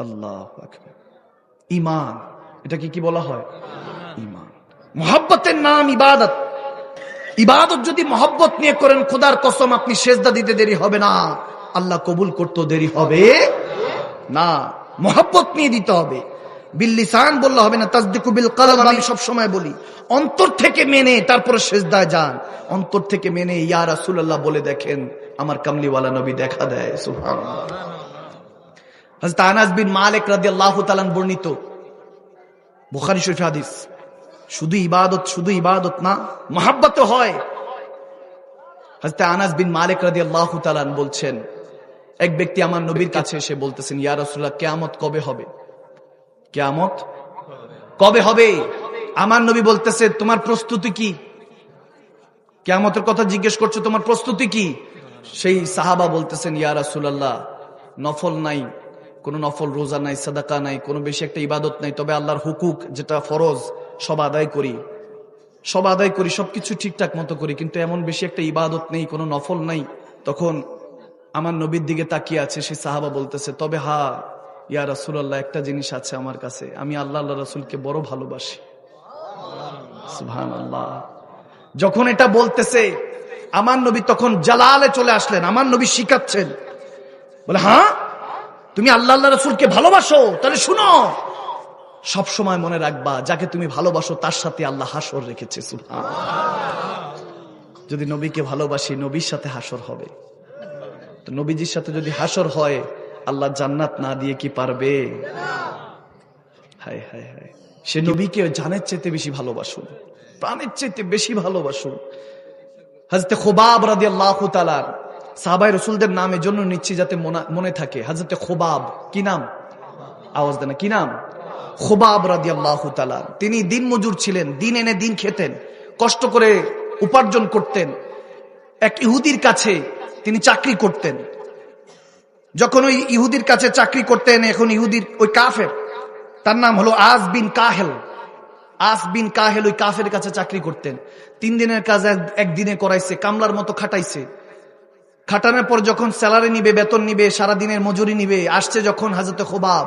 আল্লাহ ইমান এটাকে কি বলা হয়? ইমান মোহাব্বতের নাম ইবাদত। ইবাদত যদি মহব্বত নিয়ে করেন, খোদার কসম, আপনি সেজদা দিতে দেরি হবে না। আল্লাহ কবুল করতে দেরি হবে না। মহব্বত নিয়ে দিতে হবে। বিল্লিসান বললে হবে না তাজদিকু কলব আমি সব সময় বলি। অন্তর থেকে মেনে, তারপরে সেজদায় যান। অন্তর থেকে মেনে, ইয়া রাসূলুল্লাহ বলে দেখেন, আমার কামলিওয়ালা নবী দেখা দেয়, সুবহানাল্লাহ। হযরত আনাস বিন মালিক রাদিয়াল্লাহু তাআলা বর্ণিত। বুখারী শরীফ হাদিস। শুধু ইবাদত শুধু ইবাদত না, মহাব্বত হয়। হজরত আনাস বিন মালিক রাদি আল্লাহ বলছেন, এক ব্যক্তি আমার নবীর কাছে এসে বলতেছেন, ইয়া রসুল্লাহ কেয়ামত কবে হবে? কেয়ামত কবে হবে? আমার নবী বলতেছে, তোমার প্রস্তুতি কি? কেয়ামতের কথা জিজ্ঞেস করছ, তোমার প্রস্তুতি কি? সেই সাহাবা বলতেছেন, ইয়া রাসুলাল্লাহ, নফল নাই। কোনো নফল রোজা নাই, সাদাকা নাই, কোনো বেশি একটা ইবাদত নাই, তবে আল্লাহর হুকুক যেটা ফরজ, সব আদায় করি। সব আদায় করি, সবকিছু ঠিকঠাক মতো করি, কিন্তু এমন বেশি একটা ইবাদত নেই, কোনো নফল নাই। তখন আমার নবীর দিকে তাকিয়ে আছে সেই সাহাবা বলতেছে, তবে হা, ইয়া রাসুলাল্লাহ, একটা জিনিস আছে আমার কাছে। আমি আল্লাহ আল্লাহ রাসুলকে বড় ভালোবাসি। যখন এটা বলতেছে, আমার নবী তখন জালালে চলে আসলেন, আমার নবী শিখাচ্ছেন। বলে হ্যাঁ? তুমি আল্লাহ আল্লাহ রসুলকে ভালোবাসো, তাহলে শুনো। সব সময় মনে রাখবা, যাকে তুমি ভালোবাসো, তার সাথে আল্লাহ হাসর রেখেছে যদি নবীকে ভালোবাসি, নবীর সাথে হাসর হবে। তো নবীজির সাথে যদি হাসর হয়, আল্লাহ জান্নাত না দিয়ে কি পারবে? হায় হায় হায়। সে নবীকে জানের চাইতে বেশি ভালোবাসুন, প্রাণের চাইতে বেশি ভালোবাসুন। হাজতে খোবাব রাদি আল্লাহ তালার সাহাবাই রসুলদের নাম এজন্য নিচ্ছি যাতে মনা- থাকে। হাজরতে খোবাব, কি নাম? আওয়াজ দেন কি নাম? খোবাব রাদি আল্লাহ তিনি দিন মজুর ছিলেন, দিন এনে দিন খেতেন, কষ্ট করে উপার্জন করতেন। এক ইহুদির কাছে তিনি চাকরি করতেন। যখন ওই ইহুদির কাছে চাকরি করতেন, এখন ইহুদির ওই কাফের। তার নাম হলো আজ বিন কাহেল। আস বিন কাহেল ওই কাফের কাছে চাকরি করতেন। তিন দিনের কাজ এক- একদিনে করাইছে, কামলার মতো খাটাইছে। খাটানোর পর যখন স্যালারি নিবে, বেতন নিবে সারা দিনের মজুরি নিবে, আসছে যখন হাজতে খোবাব,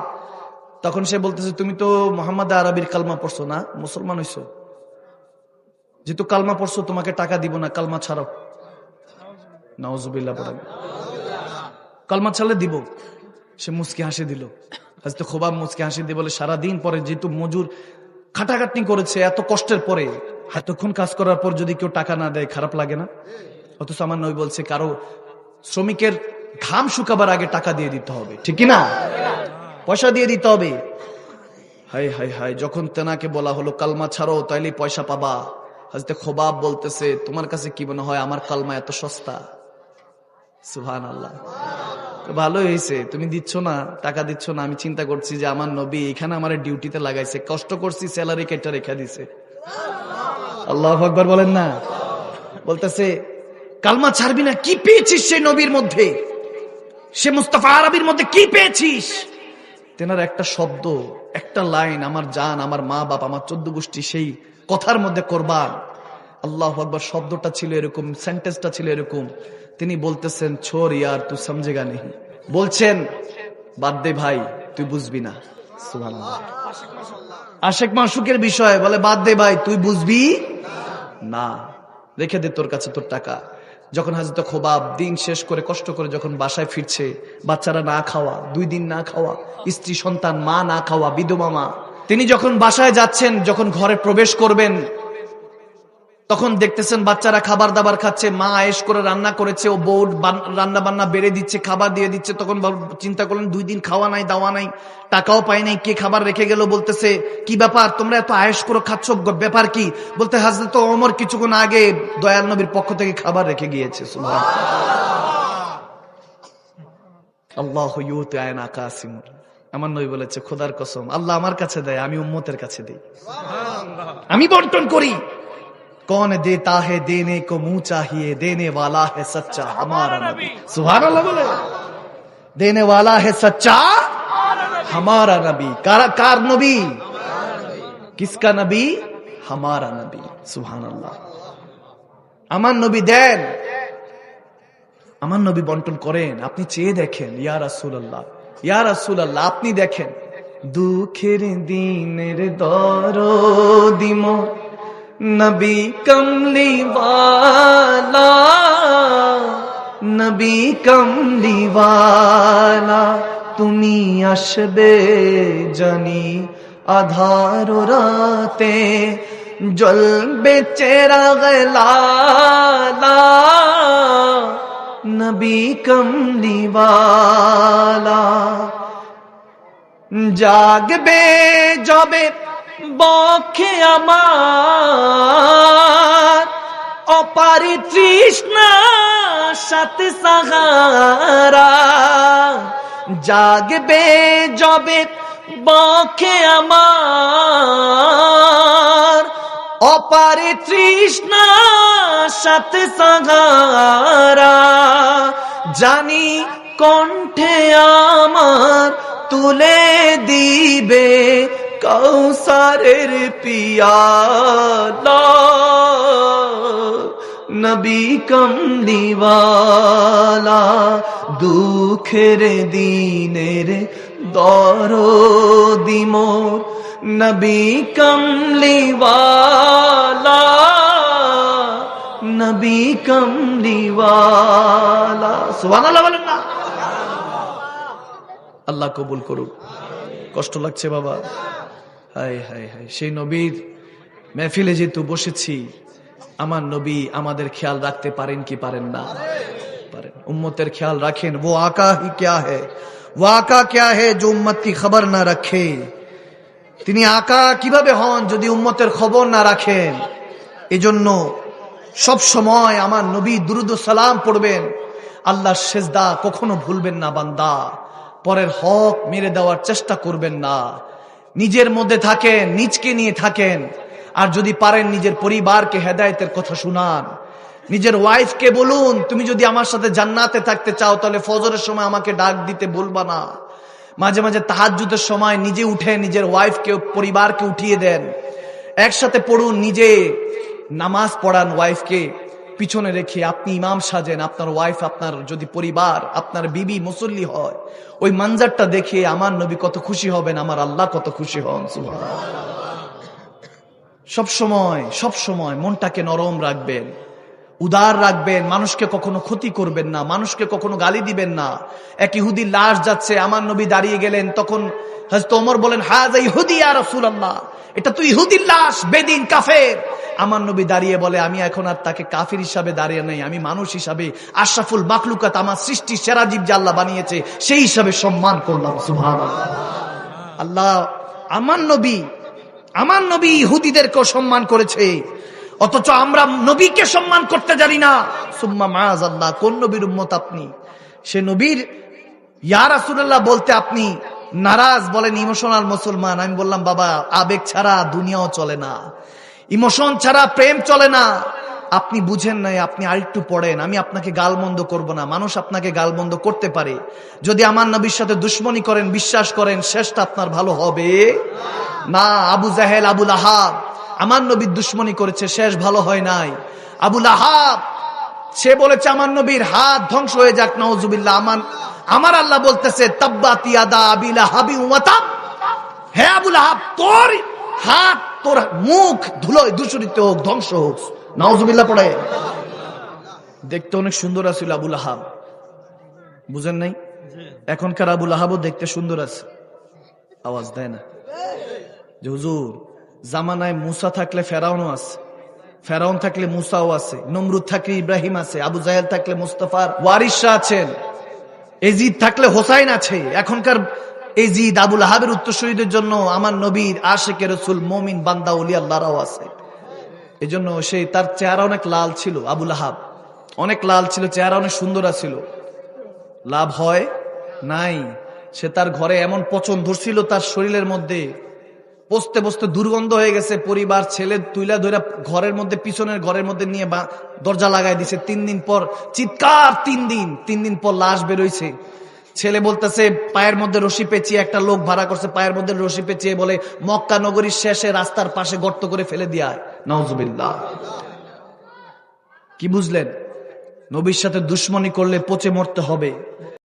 তখন সে বলতেছে, তুমি তো মোহাম্মদ আরবির কালমা পড়ছো না? মুসলমান হইছো? যেহেতু কালমা পড়ছো, তোমাকে টাকা দিব না, কালমা ছাড়াও নওয়াজুবিল্লাহ পড়াবে কালমা ছাড়লে দিব। সে মুসকি হাসি দিল। হাজতে খোবাব মুসকি হাসি দিয়ে বলে, সারাদিন পরে যেহেতু মজুর খাটাখাটনি করেছে, এত কষ্টের পরে, এতক্ষণ কাজ করার পর যদি কেউ টাকা না দেয়, খারাপ লাগে না? অথচ আমার নই বলছে, কারও শ্রমিকের ঘাম শুকাবার আগে টাকা দিয়ে দিতে হবে। ঠিক না পয়সা দিয়ে দিতে হবে। হাই হাই হাই যখন তেনাকে বলা হলো, কালমা ছাড়ো তাইলে পয়সা পাবা। হাজতে খোবাব বলতেছে, তোমার কাছে কি মনে হয় আমার কালমা এত সস্তা? সুহান আল্লাহ ভালো হয়েছে তুমি দিচ্ছ না, টাকা দিচ্ছ না, আমি চিন্তা করছি যে আমার নবী এখানে আমার ডিউটিতে লাগাইছে, কষ্ট করছি, স্যালারি কেটে রেখে দিছে। আল্লাহ আকবর বলেন না? বলতেছে কালমা ছাড়বি না, কি পেয়েছিস সেই নবীর মধ্যে? সে মুস্তাফা আরবির মধ্যে কি পেয়েছিস? তেনার একটা শব্দ, একটা লাইন, আমার জান, আমার মা বাপ, আমার চোদ্দ গোষ্ঠী, সেই কথার মধ্যে করবার আল্লাহ আকবর, শব্দটা ছিল এরকম সেন্টেন্সটা ছিল এরকম। তিনি বলতেছেন, ছোর ইয়ার, তুই সমঝেগা নেই বলছেন, বাদ দে ভাই, তুই বুঝবি না। আশেক মাসুকের বিষয়, বলে, বাদ দে ভাই, তুই বুঝবি না। রেখে দে তোর কাছে তোর টাকা। যখন হাজরত খোবাব দিন শেষ করে কষ্ট করে যখন বাসায় ফিরছে, বাচ্চারা না খাওয়া, দুই দিন না খাওয়া, স্ত্রী, সন্তান, মা না খাওয়া, বিধবা, মা, তিনি যখন বাসায় যাচ্ছেন, যখন ঘরে প্রবেশ করবেন তখন দেখতেছেন বাচ্চারা খাবার দাবার খাচ্ছে মা আয়েস করে রান্না করেছে ও বউ রান্না বান্না বেড়ে দিচ্ছে খাবার দিয়ে দিচ্ছে। তখন চিন্তা করলেন দুই দিন খাওয়া নাই দাওয়া নাই টাকাও পাই নাই কে খাবার রেখে গেল বলতেছে কি ব্যাপার তোমরা এত আয়েস করে খাচ্ছ ব্যাপার কি? বলতে হাজরে তো অমর কিছুক্ষণ আগে দয়াল নবীর পক্ষ থেকে খাবার রেখে গিয়েছে আমার নবী বলেছে খোদার কসম আল্লাহ আমার কাছে দেয় আমি উম্মতের কাছে দিই। আমি বন্টন করি कौन देता है देने को मुंह चाहिए देने वाला है सच्चा हमारा नबी सुभान अल्लाह बोले देने वाला है सच्चा हमारा नबी कार कार नबी किसका नबी हमारा नबी सुभान अल्लाह আমার নবী দেন আমার নবী বন্টন করেন আপনি চেয়ে দেখেন ইয়া রাসূলুল্লাহ ইয়া রাসূলুল্লাহ আপনি দেখেন দুঃখের দিনের দর দিম নবী কমলিওয়ালা নবী কমলিওয়ালা তুমি আসবে জানি আধার রাতে, জ্বলবে চেরা গলালা, নবী কমলিওয়ালা জাগবে যবে বক্ষে আমার অপারি তৃষ্ণা সাথে সাহারা জাগবে যবে বক্ষে আমার অপারে তৃষ্ণা সাথে সাহারা জানি কণ্ঠে আমার তুলে দিবে কৌসারের পিয়ালা, নবী কমলিওয়ালা দুঃখের দিনের দর দিমোর নবী কমলিওয়ালা নবী কমলিওয়ালা সুবহানাল্লাহ বলেন না। আল্লাহ কবুল করুক। কষ্ট লাগছে বাবা। হায় হায় হায়। সেই নবীর মেহফিলে যেহেতু বসেছি, আমার নবী আমাদের খেয়াল রাখতে পারেন কি পারেন না? পারেন। উম্মতের খেয়াল রাখেন, ও আকা হি ক্যা হে? ও আকা ক্যা হে যে উম্মত খবর না রাখে? তিনি আকা কীভাবে হন যদি উম্মতের খবর না রাখেন? এজন্য সব সময় আমার নবী দুরুদ সালাম পড়বেন। আল্লাহ সেজদা কখনো ভুলবেন না বান্দা। পরের হক মেরে দেওয়ার চেষ্টা করবেন না। নিজের মধ্যে থাকেন, নিজকে নিয়ে থাকেন। আর যদি পারেন নিজের পরিবারকে হেদায়েতের কথা শুনান। নিজের ওয়াইফকে বলুন, তুমি যদি আমার সাথে জান্নাতে থাকতে চাও, তাহলে ফজরের সময় আমাকে ডাক দিতে বলবা না। মাঝে মাঝে তাহাজুদের সময় নিজে উঠে নিজের ওয়াইফকে পরিবারকে উঠিয়ে দেন। একসাথে পড়ুন নিজে। নামাজ পড়ান ওয়াইফকে পিছনে রেখে আপনি ইমাম সাজেন, আপনার ওয়াইফ আপনার যদি পরিবার, আপনার বিবি মুসল্লি হয়, ওই মানজারটা দেখে আমার নবী কত খুশি হবেন, আমার আল্লাহ কত খুশি হন সব সময় সব সময় মনটাকে নরম রাখবেন, উদার রাখবেন, মানুষকে কখনো ক্ষতি করবেন না, মানুষকে কখনো গালি দিবেন না। এক ইহুদির লাশ যাচ্ছে, আমার নবী দাঁড়িয়ে গেলেন, তখন হজরত ওমর বলেন হাজ ইহুদি আর রসুল আল্লাহ এটা তুই ইহুদির লাশ, বেদিন, কাফের। আমার নবী দাঁড়িয়ে বলে, আমি এখন আর তাকে কাফির হিসাবে দাঁড়িয়ে নেই। আমি মানুষ হিসাবে আশরাফুল মাকলুকাত আমার সৃষ্টি সেরা জীব আল্লাহ বানিয়েছে, সেই হিসাবে সম্মান করলাম সুভান আল্লাহ, আমার নবী আমার নবী ইহুদিদেরকেও সম্মান করেছে। অথচ আমরা নবীকে সম্মান করতে জানি না। সুম্মা মাজ আল্লাহ কোন নবীর উম্মত আপনি? সে নবীর, ইয়া রাসূলুল্লাহ বলতে আপনি নারাজ, বলেন, ইমোশনাল মুসলমান। আমি বললাম, বাবা, আবেগ ছাড়া দুনিয়াও চলে না। ইমোশন ছাড়া প্রেম চলে না। আপনি বুঝেন নাই, আপনি আরেকটু পড়েন, আমি আপনাকে গালমন্দ করব না, মানুষ আপনাকে গালমন্দ করতে পারে। যদি আমার নবীর সাথে দুশ্মনী করেন, বিশ্বাস করেন, শেষটা আপনার ভালো হবে। না, আবু জাহেল, আবুল আহাব, আমার নবীর দুশ্মনী করেছে, শেষ ভালো হয় নাই। আবুল আহাব, সে বলেছে, আমার নবীর হাত ধ্বংস হয়ে যাক নওজুবিল্লাহ আমার আমার আল্লাহ বলতেছে, তাব্বাতি আদা আবিলা হাবি উমাতাব হে আবুল আহাব, তোর হাত তোর মুখ ধুলোয় দূষণিত হোক, ধ্বংস হোক। নওজুবিল্লাহ পড়ে। দেখতে অনেক সুন্দর আছিল আবুল আহাব বুঝেন নাই? এখনকার আবুল আহাবও দেখতে সুন্দর আছে। আওয়াজ দেয় না। যে হুজুর, জামানায় মুসা থাকলে ফেরাউনও আছে। ফেরাউন থাকলে মুসাও আছে। নমরুদ থাকলে ইব্রাহিম আছে। আবু জাহেল থাকলে মুস্তফার ওয়ারিসা আছেন। এজিদ থাকলে হোসাইন আছে। এখনকার এজিদ আবুল আহাবের উত্তরসূরীদের জন্য আমার নবীর আশেকের রসুল মমিন বান্দা উলি আল্লাহরাও আছে। এই জন্য সেই তার চেহারা অনেক লাল ছিল, আবুল আহাব। অনেক লাল ছিল, চেহারা অনেক সুন্দর ছিল লাভ হয় নাই, সে তার ঘরে এমন পচন ধরছিল তার শরীরের মধ্যে বসতে বসতে দুর্গন্ধ হয়ে গেছে, পরিবার, ছেলে তুইলা ধরে ঘরের মধ্যে, পিছনের ঘরের মধ্যে নিয়ে দরজা লাগাই দিছে। তিন দিন পর, চিৎকার তিন দিন তিন দিন পর লাশ বেরোইছে ছেলে বলতেছে, পায়ের মধ্যে রশি পেঁচিয়ে একটা লোক ভাড়া করছে, পায়ের মধ্যে রশি পেঁচিয়ে বলে, মক্কা নগরীর শেষে রাস্তার পাশে গর্ত করে ফেলে দিয়ায় নজবিল্লা কি বুঝলেন? নবীর সাথে দুশ্মনী করলে পচে মরতে হবে।